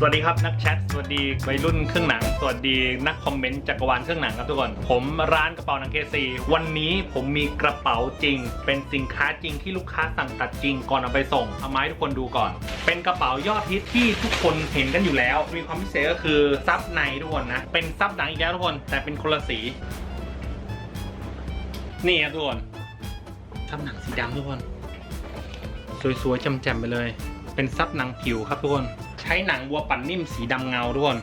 สวัสดีครับนักแชท สวัสดีวัยรุ่นเครื่องหนัง สวัสดีนักคอมเมนต์จักรวาลเครื่องหนังครับทุกคน ผมร้านกระเป๋าหนังเคซีวันนี้ผมมีกระเป๋าจริง เป็นสินค้าจริงที่ลูกค้าสั่งตัดจริงก่อนเอาไปส่ง เอามาให้ทุกคนดูก่อน เป็นกระเป๋ายอดฮิตที่ทุกคนเห็นกันอยู่แล้ว มีความพิเศษก็คือซับในทุกคนนะ เป็นซับหนังอีกแล้วทุกคน แต่เป็นคนละสี นี่ครับทุกคน ซับหนังสีดำทุกคน สวยๆแจมๆไปเลย เป็นซับหนังผิวครับทุกคน ช้หนังวัวปั่นนิ่มสีดำเงาทุกคน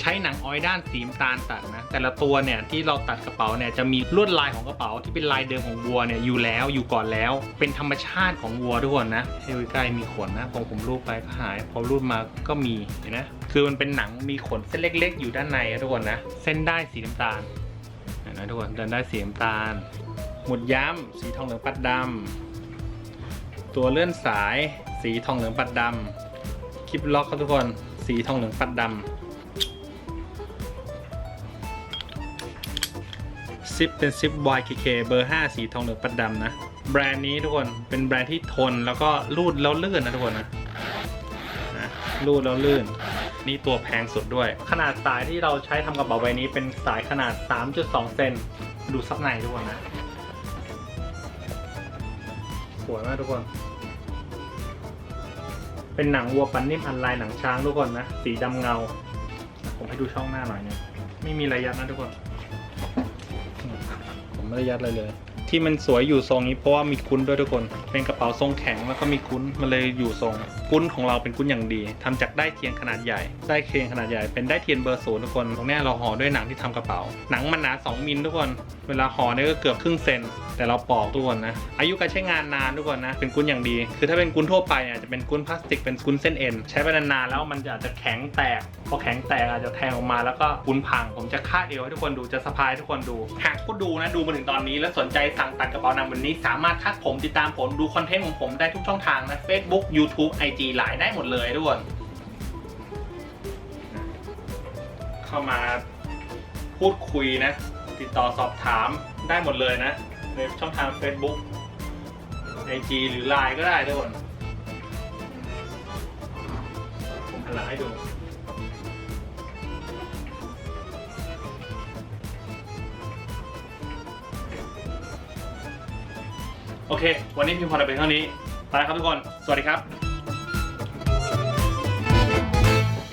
ใช้หนังออยด้านสีน้ำตาลตัดนะ แต่ละตัวเนี่ยที่เราตัดกระเป๋าเนี่ยจะมีลวดลายของกระเป๋าที่เป็นลายเดิมของวัวเนี่ยอยู่แล้วอยู่ก่อนแล้ว เป็นธรรมชาติของวัวทุกคนนะให้ดูใกล้มีขนนะพอผมรูปไปก็หายพอรูปมาก็มีเห็นไหมคือมันเป็นหนังมีขนเส้นเล็ก ๆ อยู่ด้านในทุกคนนะเส้นได้สีน้ำตาลเห็นไหมทุกคนเดินได้สีน้ำตาล หมุดย้ำสีทองเหลืองปัดดำตัวเลื่อนสายสีทองเหลืองปัดดำ ลิปล็อกครับทุกคน สีทองเหลืองปัดดำซิปเป็นซิป YKK เบอร์ 5 สีทองเหลืองปัดดำนะ แบรนด์นี้ทุกคนเป็นแบรนด์ที่ทนแล้วก็รูดแล้วลื่นนะทุกคนนะนะรูดแล้วลื่น นี่ตัวแพงสุดด้วย ขนาดสายที่เราใช้ทำกระเป๋าใบนี้เป็นสายขนาด 3.2 เซนดูซับในทุกคนนะ สวยมากทุกคน เป็นหนังวัวปันนิ่มอันลายหนังช้างทุกคนนะ สีดำเงา ผมให้ดูช่องหน้าหน่อยนึงไม่มีระยะนะทุกคน ผมไม่ระยะเลยเลย ที่มันสวยอยู่ทรงนี้เพราะว่ามีคุ้นด้วยทุกคน เป็นกระเป๋าทรงแข็งแล้วก็มีคุ้นมันเลยอยู่ทรงคุ้นของเราเป็นคุ้นอย่างดีทำจากได้เทียนขนาดใหญ่ ได้เทียนขนาดใหญ่เป็นได้เทียนเบอร์ศูนย์ทุกคนตรงนี้เราห่อด้วยหนังที่ทำกระเป๋า หนังมันหนา 2 มิลทุกคน เวลาห่อเนี่ยก็เกือบครึ่งเซนแต่เราปอกทุกคนนะอายุการใช้งานนานทุกคนนะเป็นกุ้นอย่างดี คือถ้าเป็นกุ้นทั่วไปเนี่ยจะเป็นกุ้นพลาสติกเป็นกุ้นเส้นเอ็นใช้ไปนานๆแล้วมันจะอาจจะแข็งแตกพอแข็งแตกอาจจะแทงออกมาแล้วก็กุ้นพัง ผมจะคาดเอวให้ทุกคนดูจะสะพายทุกคนดูหากผู้ดูนะดูมาถึงตอนนี้แล้วสนใจสงตัดกระเป๋าหนังวันนี้สามารถทักผมติดตามผมดูคอนเทนต์ของผมได้ทุกช่องทางนะ Facebook YouTube IG ไลน์ได้หมดเลยทุกคนเข้ามาพูดคุยนะ ติดต่อสอบถามได้หมดเลยนะ ในช่องทาง Facebook IG หรือ Line ก็ได้ทุกคนผมหันหลังให้ดู โอเค วันนี้เพียงพอแต่เพียงเท่านี้ไปแล้วครับทุกคน สวัสดีครับ